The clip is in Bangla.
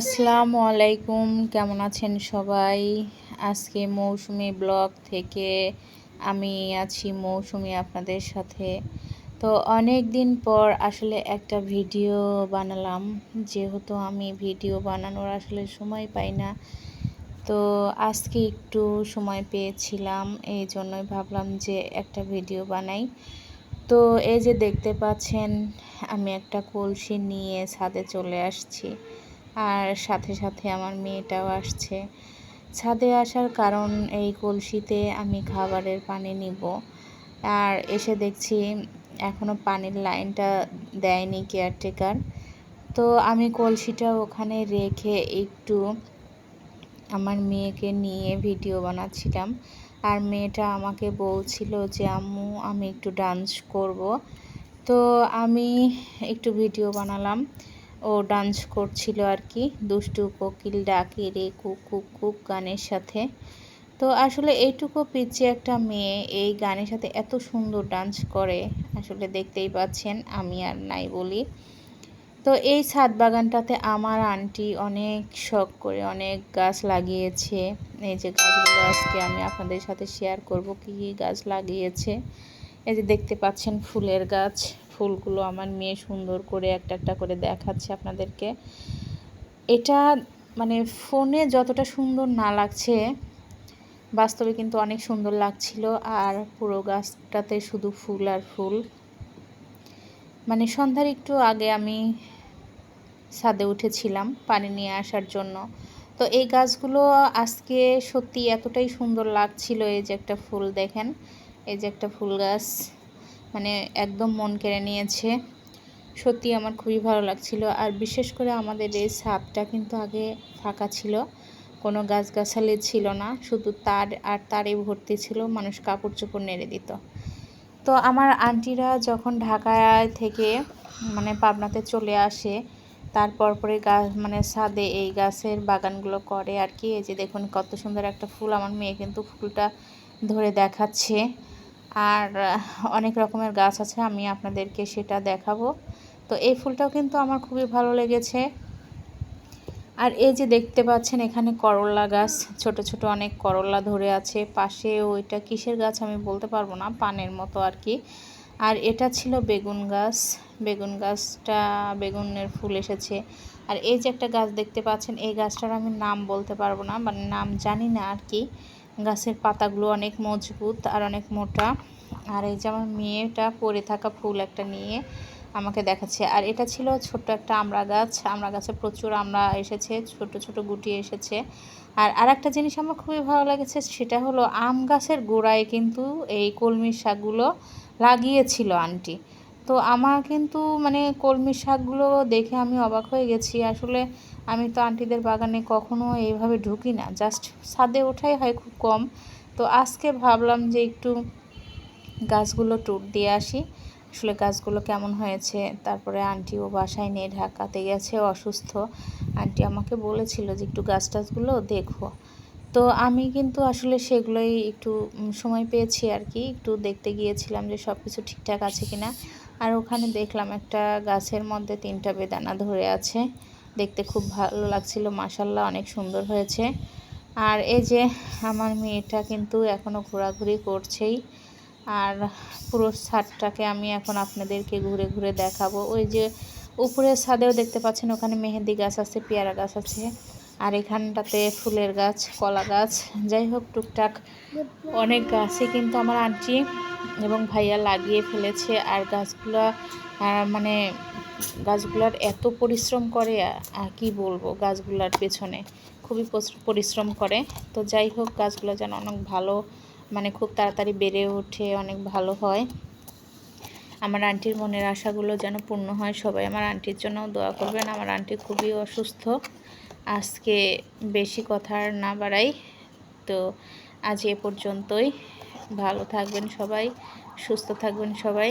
আসসালামু আলাইকুম কেমন আছেন সবাই? আজকে মৌসুমি ব্লগ থেকে আমি আছি মৌসুমি আপনাদের সাথে। তো অনেক দিন পর আসলে একটা ভিডিও বানালাম। যেহেতু আমি ভিডিও বানানোর আসলে সময় পাই না, তো আজকে একটু সময় পেয়েছিলাম, এই জন্যই ভাবলাম যে একটা ভিডিও বানাই। তো এই যে দেখতে পাচ্ছেন, আমি একটা কলসি নিয়ে ছাদে চলে আসছি। আর সাথে সাথে আমার মেয়েটাও আসছে। ছাদে আসার কারণ এই কলসিতে আমি খাবারের পানি নিব। আর এসে দেখছি এখনও পানির লাইনটা দেয়নি কেয়ারটেকার। তো আমি কলসিটা ওখানে রেখে একটু আমার মেয়েকে নিয়ে ভিডিও বানাচ্ছিলাম। আর মেয়েটা আমাকে বলছিল যে, আম্মু, আমি একটু ডান্স করব। তো আমি একটু ভিডিও বানালাম। ও ডান্স করছিল আর কি। দুষ্টু কোকিল ডাকে রে কুক কুক গানের সাথে। তো আসলে এইটুকু পিছিয়ে একটা মেয়ে, এই গানের সাথে এত সুন্দর ডান্স করে, আসলে দেখতেই পাচ্ছেন আমি আর নাই বলি। তো এই ছাদ বাগানটাতে আমার আন্টি অনেক শখ করে অনেক গাছ লাগিয়েছে। এই যে গাছগুলো আজকে আমি আপনাদের সাথে শেয়ার করব, কী কী গাছ লাগিয়েছে। এই যে দেখতে পাচ্ছেন ফুলের গাছ। ফুলগুলো আমার মেয়ে সুন্দর করে একটা একটা করে দেখাচ্ছে আপনাদেরকে। এটা মানে ফোনে যতটা সুন্দর না লাগছে, বাস্তবে কিন্তু অনেক সুন্দর লাগছিল আর পুরো গাছটাতে শুধু ফুল আর ফুল। মানে সন্ধ্যার একটু আগে আমি ছাদে উঠেছিলাম পানি নিয়ে আসার জন্য। তো এই গাছগুলো আজকে সত্যি এতটাই সুন্দর লাগছিল, এই যে একটা ফুল দেখেন, এই যে একটা ফুল গাছ। মানে একদম মন কেড়ে নিয়েছে। সত্যি আমার খুবই ভালো লাগছিল। আর বিশেষ করে আমাদের এই ছাদটা কিন্তু আগে ফাঁকা ছিল। কোনো গাছগাছালি ছিল না। শুধু তার আর তারে ভর্তি ছিল। মানুষ কাপড় চোপড় নেড়ে দিত। তো আমার আন্টিরা যখন ঢাকায় থেকে মানে পাবনাতে চলে আসে, তারপর পরে গাছ মানে ছাদে এই গাছের বাগানগুলো করে আর কি। এই যে দেখুন কত সুন্দর একটা ফুল। আমার মেয়ে কিন্তু ফুলটা ধরে দেখাচ্ছে। আর অনেক রকমের গাছ আছে, আমি আপনাদেরকে সেটা দেখাবো। তো এই ফুলটাও কিন্তু আমার খুবই ভালো লেগেছে। আর এই যে দেখতে পাচ্ছেন, এখানে করলা গাছ, ছোট ছোট অনেক করলা ধরে আছে। পাশে ওইটা কিসের গাছ আমি বলতে পারব না, পানের মতো আর কি। আর এটা ছিল বেগুন গাছ। বেগুন গাছটা, বেগুনের ফুল এসেছে। আর এই যে একটা গাছ দেখতে পাচ্ছেন, এই গাছটার আমি নাম বলতে পারব না মানে নাম জানি না আর কি। গাছের পাতাগুলো অনেক মজবুত আর অনেক মোটা। আর এই যে আমার মেয়েটা পরে থাকা ফুল একটা নিয়ে আমাকে দেখাচ্ছে। আর এটা ছিল ছোট্ট একটা আমড়া গাছ। আমড়া গাছে প্রচুর আমড়া এসেছে ছোট ছোট গুটি এসেছে। আর আরেকটা জিনিস আমার খুবই ভালো লেগেছে, সেটা হলো আম গাছের গোড়ায় কিন্তু এই কলমির শাকগুলো লাগিয়েছিল আন্টি। তো আমার কিন্তু মানে কলমি শাকগুলো দেখে আমি অবাক হয়ে গেছি। আসলে আমি তো আন্টিদের বাগানে কখনো এইভাবে ঢুকি না। জাস্ট ছাদে ওঠাই হয় খুব কম। তো আজকে ভাবলাম যে একটু গাছগুলো টুট দিয়ে আসি। আসলে গাছগুলো কেমন হয়েছে? তারপরে আন্টি ও বাসায় নিয়ে ঢাকাতে গেছে অসুস্থ। আন্টি আমাকে বলেছিল যে একটু গাছ টাছগুলো দেখো। তো আমি কিন্তু আসলে সেগুলোই একটু সময় পেয়েছি আর কি একটু দেখতে গিয়েছিলাম যে সব কিছু ঠিকঠাক আছে কি না আর ওখানে দেখলাম একটা গাছের মধ্যে তিনটা বেদানা ধরে আছে। দেখতে খুব ভালো লাগছিল মাসাল্লাহ অনেক সুন্দর হয়েছে। আর এই যে আমার মেয়েটা কিন্তু এখনও ঘোরাঘুরি করছেই। আর পুরো ছাদটাকে আমি এখন আপনাদেরকে ঘুরে ঘুরে দেখাবো। ওই যে উপরের ছাদেও দেখতে পাচ্ছেন, ওখানে মেহেন্দি গাছ আছে, পেয়ারা গাছ আছে। আর এখানটাতে ফুলের গাছ, কলা গাছ, যাই হোক টুকটাক অনেক গাছই কিন্তু আমার আন্টি এবং ভাইয়া লাগিয়ে ফেলেছে। আর গাছগুলো মানে গাছগুলার এত পরিশ্রম করে আর কি বলব গাছগুলার পেছনে। খুবই পরিশ্রম করে। তো যাই হোক, গাছগুলো যেন অনেক ভালো মানে খুব তাড়াতাড়ি বেড়ে ওঠে, অনেক ভালো হয়। আমার আন্টির মনের আশাগুলো যেন পূর্ণ হয়। সবাই আমার আন্টির জন্য দোয়া করবেন। আমার আন্টি খুবই অসুস্থ। আজকে বেশি কথা না বাড়াই। তো আজ এ পর্যন্তই। ভালো থাকবেন সবাই, সুস্থ থাকবেন সবাই।